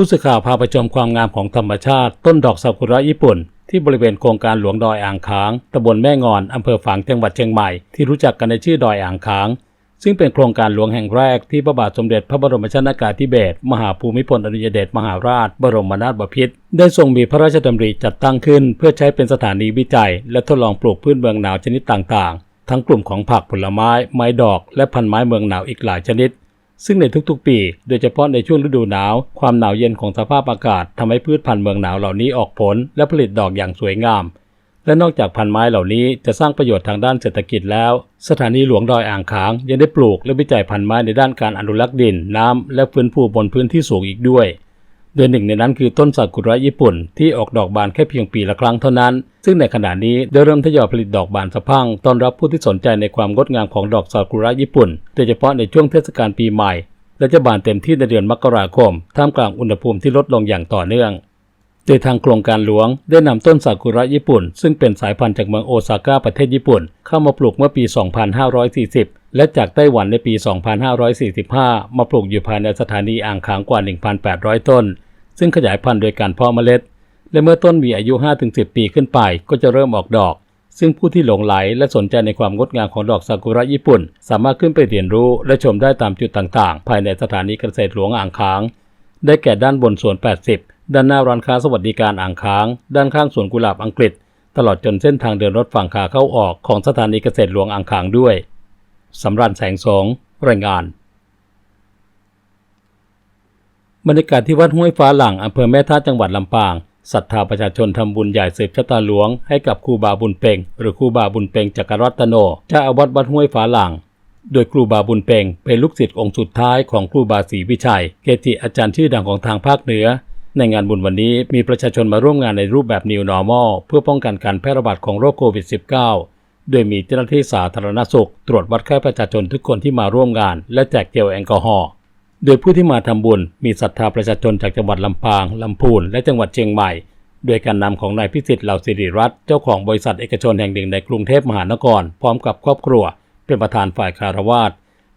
ผู้สื่อข่าวพาไปชมความงามของธรรมชาติ ต้นดอกซากุระญี่ปุ่น ที่บริเวณโครงการหลวงดอยอ่างค้าง ตำบลแม่งอน อำเภอฝาง จังหวัดเชียงใหม่ ที่รู้จักกันในชื่อดอยอ่างค้าง ซึ่งเป็นโครงการหลวงแห่งแรกที่พระบาทสมเด็จพระบรมชนากาธิเบศร มหาภูมิพลอดุลยเดชมหาราช บรมนาถบพิตร ได้ทรงมีพระราชดำริจัดตั้งขึ้น เพื่อใช้เป็นสถานีวิจัย และทดลองปลูกพืชเมืองหนาวชนิดต่างๆ ทั้งกลุ่มของผักผลไม้ ไม้ดอก และพันไม้เมืองหนาวอีกหลายชนิด ซึ่งในทุกๆปี โดยเฉพาะในช่วงฤดูหนาว ความหนาวเย็นของสภาพอากาศทำให้พืชพันธุ์เมืองหนาวเหล่านี้ออกผล และผลิตดอกอย่างสวยงาม และนอกจากพันไม้เหล่านี้จะสร้างประโยชน์ทางด้านเศรษฐกิจแล้ว สถานีหลวงดอยอ่างขาง ยังได้ปลูกและวิจัยพันไม้ในด้านการอนุรักษ์ดิน น้ำและฟื้นฟูบนพื้นที่สูงอีกด้วย โดยหนึ่งในนั้นคือต้นซากุระญี่ปุ่นที่ออกดอกบานแค่เพียงปีละครั้งเท่านั้น ซึ่งในขณะนี้ได้เริ่มทยอยผลิตดอกบานสะพังต้อนรับผู้ที่สนใจในความงดงามของดอกซากุระญี่ปุ่น โดยเฉพาะในช่วงเทศกาลปีใหม่ และจะบานเต็มที่ในเดือนมกราคม ท่ามกลางอุณหภูมิที่ลดลงอย่างต่อเนื่องโดยทางโครงการหลวงได้นำต้นซากุระญี่ปุ่น ซึ่งเป็นสายพันธุ์จากเมืองโอซาก้าประเทศญี่ปุ่น เข้ามาปลูกเมื่อปี 2540 และจากไต้หวันในปี 2545 มาปลูกอยู่ภายในสถานีอ่างขางกว่า 1,800 ต้น ซึ่งขยายพันธุ์โดยการเพาะเมล็ด และเมื่อต้นมีอายุ 5-10 ปีขึ้นไปก็จะเริ่มออกดอก ซึ่งผู้ที่หลงไหลและสนใจในความงดงามของดอกซากุระญี่ปุ่น สามารถขึ้นไปเรียนรู้และชมได้ตามจุดต่างๆ ภายในสถานีเกษตรหลวงอ่างค้าง ได้แก่ด้านบนสวน 80 ด้านหน้าร้านค้าสวัสดิการอ่างค้าง ด้านข้างสวนกุหลาบอังกฤษ ตลอดจนเส้นทางเดินรถฝั่งขาเข้าออกของสถานีเกษตรหลวงอ่างค้างด้วยสำรันแสงสงรายงาน บรรยากาศที่วัดห้วยฟ้าหลังอำเภอแม่ท่าจังหวัดลำปางศรัทธาประชาชนทำบุญใหญ่สืบชะตาหลวงให้กับครูบาบุญเปงหรือครูบาบุญเปงจักรรัตโนเจ้าอาวาสวัดห้วยฟ้าหลัง โดยครูบาบุญเปงเป็นลูกศิษย์องค์สุดท้ายของครูบาศรีวิชัย เกจิอาจารย์ชื่อดังของทางภาคเหนือ ในงานบุญวันนี้มีประชาชนมาร่วมงานในรูปแบบ New Normal เพื่อป้องกันการแพร่ระบาดของโรคโควิด -19 โดยมีเจ้าหน้าที่สาธารณสุข ตรวจวัดไข้ประชาชนทุกคนที่มาร่วมงาน และแจกเจลแอลกอฮอล์ โดยผู้ที่มาทำบุญมีศรัทธาประชาชนจากจังหวัดลำปาง ลำพูน และจังหวัดเชียงใหม่ โดยการนำของนายพิสิทธิ์เหล่าสิริรัตน์เจ้าของบริษัทเอกชนแห่งหนึ่งในกรุงเทพมหานคร พร้อมกับครอบครัว เป็นประธานฝ่ายคารวาส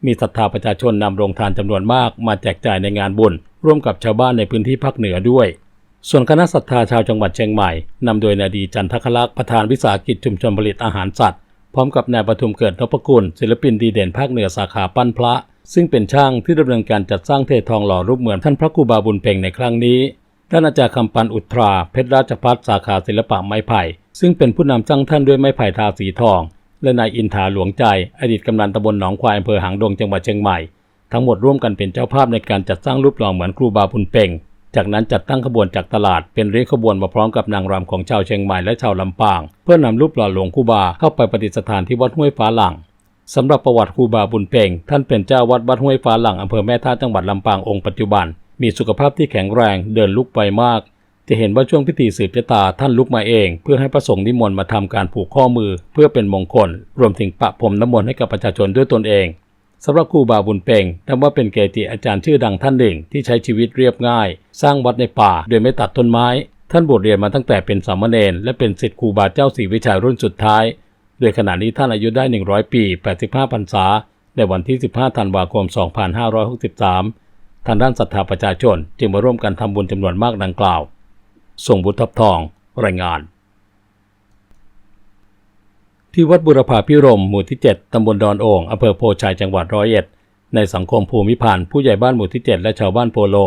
มีศรัทธาประชาชนนำโรงทานจำนวนมาก มาแจกจ่ายในงานบุญ ร่วมกับชาวบ้านในพื้นที่ภาคเหนือด้วย ส่วนคณะศรัทธาชาวจังหวัดเชียงใหม่นำโดยนายดีจันทคลักษ์ประธานวิสาหกิจชุมชนผลิตอาหารสัตว์พร้อมกับนายปทุมเกิดนพกุลศิลปินดีเด่นภาคเหนือสาขาปั้นพระ ซึ่งเป็นช่างที่ดำเนินการจัดสร้างเททองหล่อรูปเหมือนท่านพระครูบาบุญเพ่งในครั้งนี้ท่านอาจารย์คำปันอุตราเพชรราชพัฒสาขาศิลปะไม้ไผ่ ซึ่งเป็นผู้นำสร้างท่านด้วยไม้ไผ่ทาสีทอง และนายอินทาหลวงใจ อดีตกำนันตำบลหนองควายอำเภอหางดงจังหวัดเชียงใหม่ ทั้งหมดร่วมกันเป็นเจ้าภาพในการจัดสร้างรูปหล่อเหมือนครูบาบุญเพ่ง จากนั้นจัดตั้งขบวนจากตลาดเป็นเรียกขบวนมาพร้อมกับนางรำของชาวเชียงใหม่และชาวลำปาง เพื่อนำรูปหล่อหลวงครูบาเข้าไปประดิษฐานที่วัดห้วยฟ้าหลัง สำหรับประวัติครูบาบุญเพ่งท่านเป็นเจ้าวัดวัดห้วยฟ้าหลังอำเภอแม่ท่าจังหวัดลำปางองค์ปัจจุบัน มีสุขภาพที่แข็งแรงเดินลุกไปมาก จะเห็นว่าช่วงพิธีสืบชะตาท่านลุกมาเอง เพื่อให้พระสงฆ์นิมนต์มาทำการผูกข้อมือ เพื่อเป็นมงคล รวมถึงประพรมน้ำมนต์ให้กับประชาชนด้วยตนเองสำหรับครูบาบุญเป่งนับว่าเป็นเกจิอาจารย์ชื่อดังท่านหนึ่งที่ใช้ชีวิตเรียบง่าย สร้างวัดในป่าโดยไม่ตัดต้นไม้ ท่านบวชเรียนมาตั้งแต่เป็นสามเณรและเป็นศิษย์ครูบาเจ้าศรีวิชัยรุ่นสุดท้าย โดยขณะนี้ท่านอายุได้ 100 ปี 85 พรรษา ในวันที่ 15 ธันวาคม 2563 ทางด้านศรัทธาประชาชน จึงมาร่วมกันทำบุญจำนวนมากดังกล่าว ส่งบุตรทับทอง รายงาน ที่วัดบุรพาพิรมหมู่ที่ 7 ตำบลดอนโอ่งอำเภอโพชัย จังหวัดร้อยเอ็ด ในสังคมภูมิพันธ์ผู้ใหญ่บ้านหมู่ที่ 7 และชาวบ้านโพโล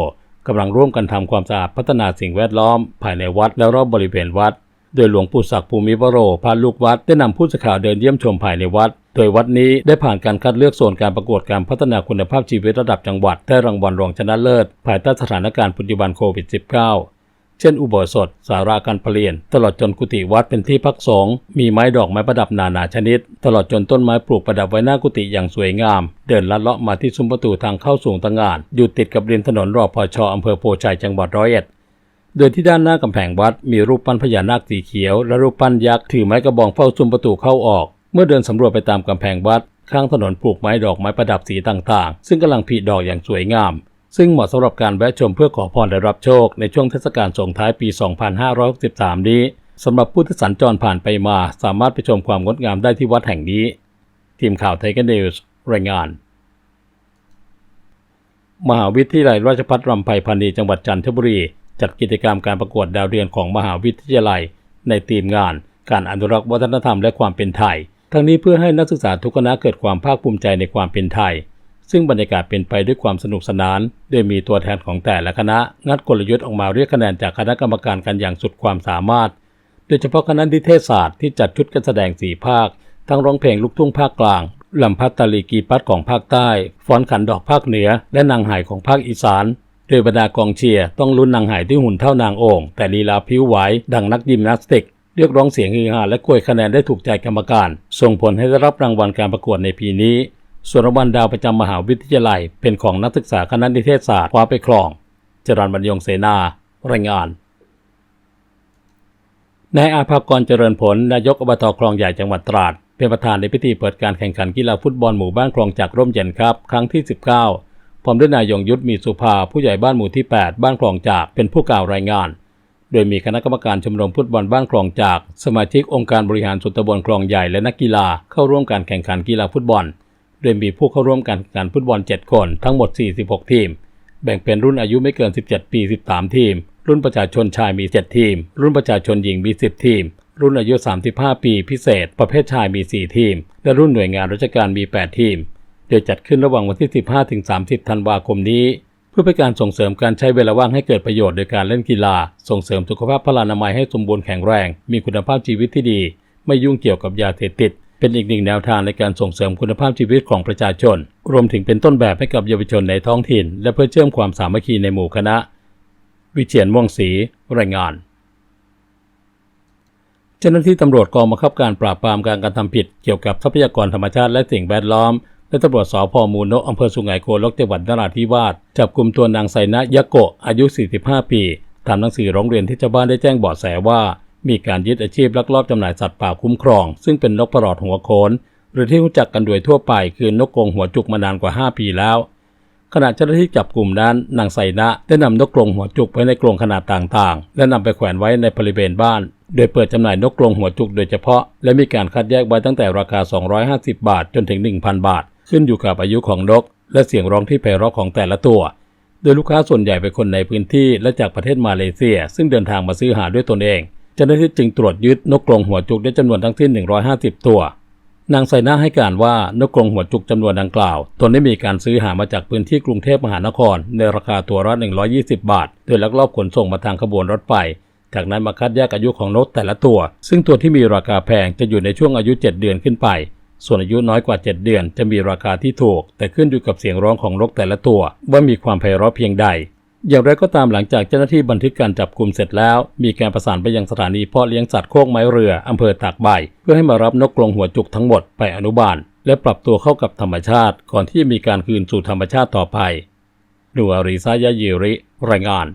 กำลังร่วมกันทำความสะอาดพัฒนาสิ่งแวดล้อม ภายในวัดและรอบบริเวณวัด โดยหลวงปู่ศักดิ์ภูมิวโรพาลูกวัดได้นำผู้สื่อข่าวเดินเยี่ยมชมภายในวัด โดยวัดนี้ได้ผ่านการคัดเลือกโซนการประกวดการพัฒนาคุณภาพชีวิตระดับจังหวัดได้รางวัลรองชนะเลิศ ภายใต้สถานการณ์ปัจจุบันโควิด -19 เช่นอุโบสถ สาราการเประเรียน ตลอดจนกุฏิวัดเป็นที่พักสงฆ์มีไม้ดอกไม้ประดับนานาชนิด ตลอดจนต้นไม้ปลูกประดับไว้หน้ากุฏิอย่างสวยงาม เดินลัดเลาะมาที่ซุ้มประตูทางเข้าสูงตางาน อยู่ติดกับริมถนนรอบพอชอำเภอโพชัยจังหวัดร้อยเอ็ด โดยที่ด้านหน้ากำแพงวัดมีรูปปั้นพญานาคสีเขียว และรูปปั้นยักษ์ถือไม้กระบองเฝ้าซุ้มประตูเข้าออก เมื่อเดินสำรวจไปตามกำแพงวัด ข้างถนนปลูกไม้ดอกไม้ประดับสีต่างๆ ซึ่งกำลังผลิดอกอย่างสวยงาม ซึ่งเหมาะสำหรับการแวะชมเพื่อขอพรและรับโชค ในช่วงเทศกาลส่งท้ายปี 2563 นี้สำหรับผู้ที่สัญจรผ่านไปมา สามารถไปชมความงดงามได้ที่วัดแห่งนี้ ทีมข่าวไทยกันนิวส์รายงาน มหาวิทยาลัยราชภัฏรำไพพรรณีจังหวัดจันทบุรี จัดกิจกรรมการประกวดดาวเรือนของมหาวิทยาลัย ในทีมงาน การอนุรักษ์วัฒนธรรมและความเป็นไทย ทั้งนี้เพื่อให้นักศึกษาทุกคณะเกิดความภาคภูมิใจในความเป็นไทย ซึ่งบรรยากาศเป็นไปด้วยความสนุกสนาน โดยมีตัวแทนของแต่ละคณะ งัดกลยุทธ์ออกมาเรียกคะแนนจากคณะกรรมการกันอย่างสุดความสามารถ โดยเฉพาะคณะนิเทศศาสตร์ที่จัดชุดการแสดงสีภาค ทั้งร้องเพลงลูกทุ่งภาคกลางลำพัดตาลีกีปัดของภาคใต้ ฟ้อนขันดอกภาคเหนือ และนางหายของภาคอีสาน โดยบรรดากองเชียร์ต้องลุ้นนางหายที่หุ่นเท่านางโอ่งแต่ลีลาพิ้วไหวดังนักยิมนาสติก เรียกร้องเสียงฮือฮาและกวยคะแนนได้ถูกใจกรรมการ ส่งผลให้ได้รับรางวัลการประกวดในปีนี้ ส่วนรางวัลดาวประจำมหาวิทยาลัย เป็นของนักศึกษาคณะนิเทศศาสตร์คว้าไปครอง จรัญบรรยงเสนา รายงานนายอาภากรเจริญผลนายกอบตคลองใหญ่จังหวัดตราด เป็นประธานในพิธีเปิดการแข่งขันกีฬาฟุตบอลหมู่บ้านคลองจากร่มเย็นครับ ครั้งที่ 19 พร้อมด้วยนายยงยุทธมีสุภาผู้ใหญ่บ้านหมู่ที่ 8 บ้านคลองจากเป็นผู้กล่าวรายงาน โดยมีคณะกรรมการชมรมฟุตบอลบ้านคลองจาก สมาชิกองค์การบริหารส่วนตำบลคลองใหญ่และนักกีฬาเข้าร่วมการแข่งขันกีฬาฟุตบอล โดยมีผู้เข้าร่วมการแข่งขันฟุตบอล 7 คนทั้งหมด 46 ทีม แบ่งเป็นรุ่นอายุไม่เกิน 17 ปี 13 ทีม รุ่นประชาชนชายมี 7 ทีม รุ่นประชาชนหญิงมี 10 ทีม รุ่นอายุ 35 ปี พิเศษ ประเภทชายมี 4 ทีม และรุ่นหน่วยงานราชการมี 8 ทีม ดยจัดขึ้นระหว่างวันที่ 15 ถึง 30 ธันวาคมนี้ เพื่อเป็นการส่งเสริมการใช้เวลาว่างให้เกิดประโยชน์โดยการเล่นกีฬา ส่งเสริมสุขภาพพลานามัยให้สมบูรณ์แข็งแรง มีคุณภาพชีวิตที่ดี ไม่ยุ่งเกี่ยวกับยาเสพติด เป็นอีกหนึ่งแนวทางในการส่งเสริมคุณภาพชีวิตของประชาชน รวมถึงเป็นต้นแบบให้กับเยาวชนในท้องถิ่น และเพื่อเชื่อมความสามัคคีในหมู่คณะ วิเชียนม่วงศรีรายงานเจ้าหน้าที่ตำรวจกองบังคับการปราบปรามการกระทำผิดเกี่ยวกับทรัพยากรธรรมชาติและสิ่งแวดล้อม และตำรวจสพมูลนอำเภอสุไหงโกลกจังหวัดนราธิวาสจับกลุ่มตัวนางไซนะยะโกะอายุ 45 ปีทำหนังสือร้องเรียนที่ชาวบ้านได้แจ้งเบาะแสว่า มีการยึดอาชีพลักลอบจำหน่ายสัตว์ป่าคุ้มครอง ซึ่งเป็นนกประหลอดหัวโขนหรือที่รู้จักกันโดยทั่วไปคือนกกรงหัวจุกมานานกว่า 5 ปีแล้ว ขณะเจ้าหน้าที่จับกลุ่มนั้นนางไซนะได้นำนกกรงหัวจุกไว้ในกรงขนาดต่างๆ และนำไปแขวนไว้ในบริเวณบ้าน โดยเปิดจำหน่ายนกกรงหัวจุกโดยเฉพาะ และมีการคัดแยกไว้ตั้งแต่ราคา 250 บาทจนถึง 1,000 บาท ขึ้นอยู่กับอายุของนก และเสียงร้องที่ไพเราะของแต่ละตัว โดยลูกค้าส่วนใหญ่เป็นคนในพื้นที่และจากประเทศมาเลเซีย ซึ่งเดินทางมาซื้อหาด้วยตนเองเจ้าหน้าที่จึงตรวจยึดนกกรงหัวจุกได้จำนวนทั้งสิ้น 150 ตัวนางไซน่าให้การว่านกกรงหัวจุกจำนวนดังกล่าวตนได้มีการซื้อหามาจากพื้นที่กรุงเทพมหานคร ในราคาตัวละ 120 บาท โดยลักลอบขนส่งมาทางขบวนรถไฟจากนั้นมาคัดแยกอายุของนกแต่ละตัว ซึ่งตัวที่มีราคาแพงจะอยู่ในช่วงอายุ 7 เดือนขึ้นไป ส่วนอายุน้อยกว่า 7 เดือน จะมีราคาที่ถูก แต่ขึ้นอยู่กับเสียงร้องของนกแต่ละตัว ว่ามีความไพเราะเพียงใด อย่างไรก็ตามหลังจากเจ้าหน้าที่บันทึกการจับกลุ่มเสร็จแล้ว มีการประสานไปยังสถานีเพาะเลี้ยงสัตว์โคกไม้เรืออำเภอตากใบ เพื่อให้มารับนกกรงหัวจุกทั้งหมดไปอนุบาล และปรับตัวเข้ากับธรรมชาติ ก่อนที่จะมีการคืนสู่ธรรมชาติต่อไปดูอาริซายายิริรายงาน